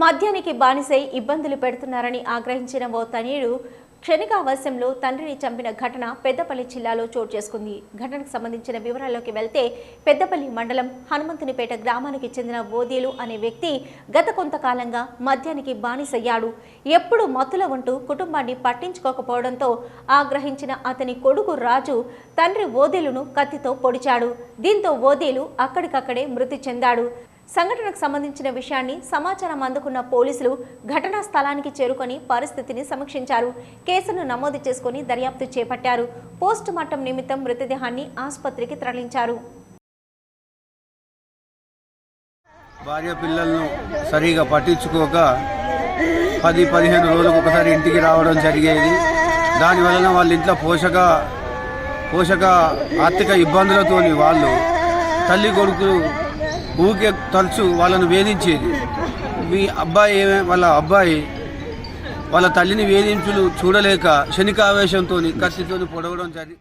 మద్యానికి బానిసై ఇబ్బందులు పెడుతున్నారని ఆగ్రహించిన ఓ తనయుడు క్షణికావశ్యంలో తండ్రిని చంపిన ఘటన పెద్దపల్లి జిల్లాలో చోటు చేసుకుంది. ఘటనకు సంబంధించిన వివరాల్లోకి వెళ్తే పెద్దపల్లి మండలం హనుమంతునిపేట గ్రామానికి చెందిన ఓదేలు అనే వ్యక్తి గత కొంతకాలంగా మద్యానికి బానిసయ్యాడు. ఎప్పుడు మత్తులో ఉంటూ కుటుంబాన్ని పట్టించుకోకపోవడంతో ఆగ్రహించిన అతని కొడుకు రాజు తండ్రి ఓదేలును కత్తితో పొడిచాడు. దీంతో ఓదేలు అక్కడికక్కడే మృతి చెందాడు. సంఘటనకు సంబంధించిన విషయాన్ని సమాచారం అందుకున్న పోలీసులు ఘటనా స్థలానికి చేరుకొని పరిస్థితిని సమీక్షించారు. కేసును నమోదు చేసుకుని దర్యాప్తు చేపట్టారు. పోస్ట్ మార్టం నిమిత్తం మృతదేహాన్ని ఆసుపత్రికి తరలించారు. భార్య పిల్లలను సరిగా పట్టించుకోక పది పదిహేను రోజులకు ఒకసారి ఇంటికి రావడం జరిగేది. దానివలన వాళ్ళ ఇంట్లో పోషక పోషక ఆర్థిక ఇబ్బందులతోని వాళ్ళు తల్లి కొడుకులు ఊకే తరచు వాళ్ళను వేధించేది. మీ అబ్బాయి ఏమే వాళ్ళ అబ్బాయి వాళ్ళ తల్లిని వేధించులు చూడలేక శనికావేశంతో కత్తితో పొడవడం జరిగింది